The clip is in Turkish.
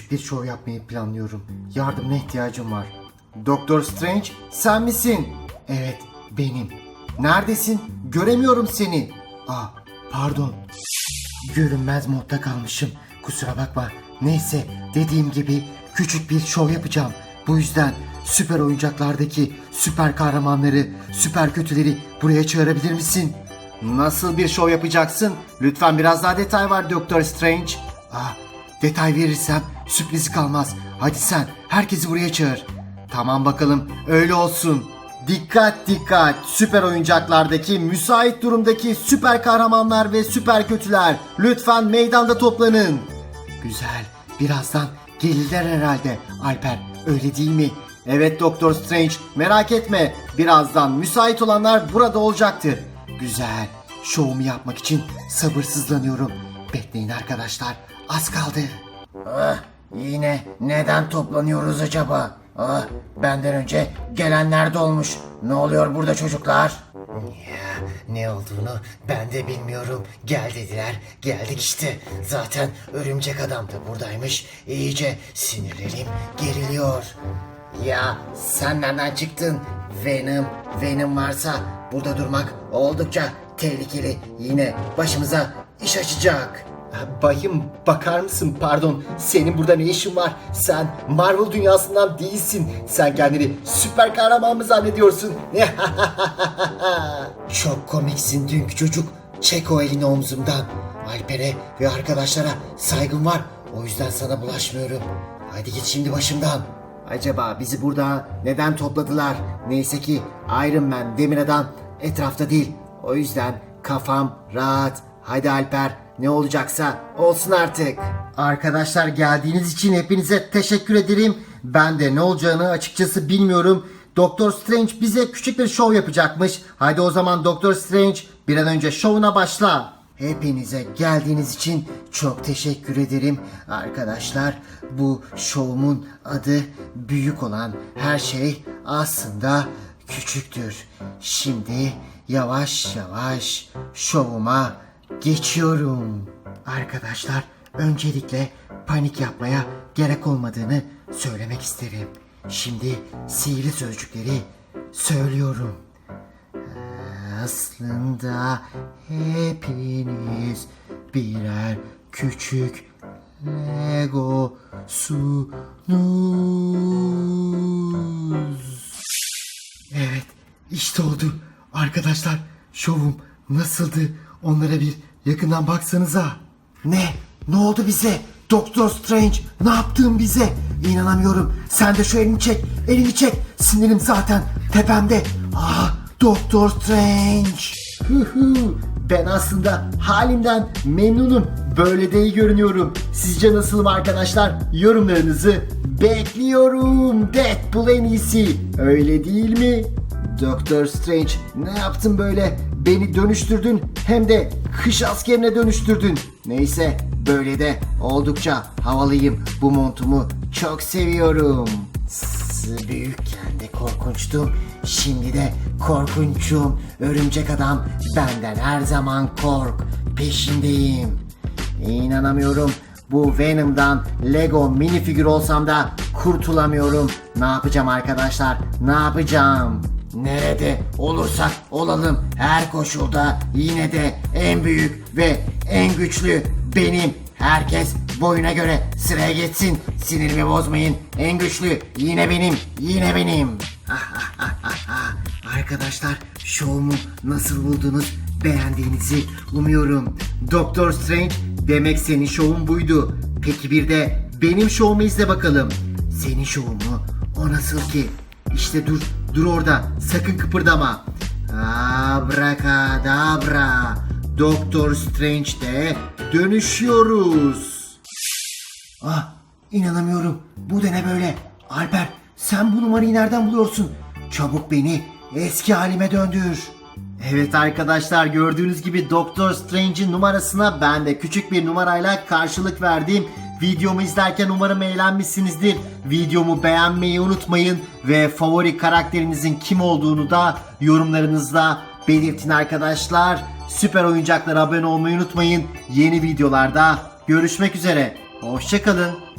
küçük bir şov yapmayı planlıyorum. Yardımına ihtiyacım var. Doktor Strange sen misin? Evet benim. Neredesin? Göremiyorum seni. Aa pardon. Görünmez modda kalmışım. Kusura bakma. Neyse dediğim gibi küçük bir şov yapacağım. Bu yüzden süper oyuncaklardaki süper kahramanları, süper kötüleri buraya çağırabilir misin? Nasıl bir şov yapacaksın? Lütfen biraz daha detay var Doktor Strange. Ah, detay verirsem sürprizi kalmaz. Hadi sen herkesi buraya çağır. Tamam bakalım öyle olsun. Dikkat dikkat süper oyuncaklardaki müsait durumdaki süper kahramanlar ve süper kötüler lütfen meydanda toplanın. Güzel birazdan gelirler herhalde Alper öyle değil mi? Evet Doktor Strange merak etme birazdan müsait olanlar burada olacaktır. Güzel şovumu yapmak için sabırsızlanıyorum. Bekleyin arkadaşlar az kaldı. Ah, yine neden toplanıyoruz acaba? Ah, benden önce gelenler de olmuş. Ne oluyor burada çocuklar? Ya, ne olduğunu ben de bilmiyorum. Gel dediler, geldik işte. Zaten örümcek adam da buradaymış. İyice sinirlerim geriliyor. Ya sen nereden çıktın? Venom, Venom varsa burada durmak oldukça tehlikeli. Yine başımıza iş açacak. Bayım bakar mısın pardon senin burada ne işin var? Sen Marvel dünyasından değilsin. Sen kendini süper kahraman mı zannediyorsun? Çok komiksin dünkü çocuk. Çek o elini omzumdan. Alper'e ve arkadaşlara saygım var. O yüzden sana bulaşmıyorum. Hadi git şimdi başımdan. Acaba bizi burada neden topladılar? Neyse ki Iron Man, Demir Adam etrafta değil. O yüzden kafam rahat. Hadi Alper ne olacaksa olsun artık. Arkadaşlar geldiğiniz için hepinize teşekkür ederim. Ben de ne olacağını açıkçası bilmiyorum. Doktor Strange bize küçük bir şov yapacakmış. Hadi o zaman Doktor Strange bir an önce şovuna başla. Hepinize geldiğiniz için çok teşekkür ederim arkadaşlar. Bu şovumun adı büyük olan her şey aslında küçüktür. Şimdi yavaş yavaş şovuma geçiyorum. Arkadaşlar öncelikle panik yapmaya gerek olmadığını söylemek isterim. Şimdi sihirli sözcükleri söylüyorum. Aslında hepiniz birer küçük Legosunuz. Evet, işte oldu. Arkadaşlar, şovum nasıldı? Onlara bir yakından baksanıza. Ne? Ne oldu bize? Doktor Strange, ne yaptın bize? İnanamıyorum. Sen de şu elini çek, elini çek. Sinirim zaten tepemde. Ah, Doktor Strange. Hı hı. Ben aslında halimden memnunum. Böyle de iyi görünüyorum. Sizce nasılım arkadaşlar? Yorumlarınızı bekliyorum. Deadpool en iyisi. Öyle değil mi? Doktor Strange ne yaptın böyle? Beni dönüştürdün hem de kış askerine dönüştürdün. Neyse böyle de oldukça havalıyım. Bu montumu çok seviyorum. Büyükken de korkunçtum. Şimdi de korkunçum. Örümcek adam benden her zaman kork. Peşindeyim. İnanamıyorum. Bu Venom'dan Lego minifigür olsam da kurtulamıyorum. Ne yapacağım arkadaşlar? Ne yapacağım? Nerede olursak olalım her koşulda yine de en büyük ve en güçlü benim. Herkes boyuna göre sıraya geçsin. Sinirimi bozmayın. En güçlü yine benim. Yine benim. Arkadaşlar şovumu nasıl buldunuz? Beğendiğinizi umuyorum. Doktor Strange demek senin şovun buydu. Peki bir de benim şovumu izle bakalım. Senin şovun mu? O nasıl ki? İşte dur, dur orada. Sakın kıpırdama. Abracadabra. Doktor Strange'de dönüşüyoruz. Ah inanamıyorum. Bu da ne böyle? Alper sen bu numarayı nereden buluyorsun? Çabuk beni eski halime döndür. Evet arkadaşlar gördüğünüz gibi Doktor Strange'in numarasına ben de küçük bir numarayla karşılık verdim. Videomu izlerken umarım eğlenmişsinizdir. Videomu beğenmeyi unutmayın ve favori karakterinizin kim olduğunu da yorumlarınızda belirtin arkadaşlar. Süper oyuncaklara abone olmayı unutmayın. Yeni videolarda görüşmek üzere. Hoşçakalın.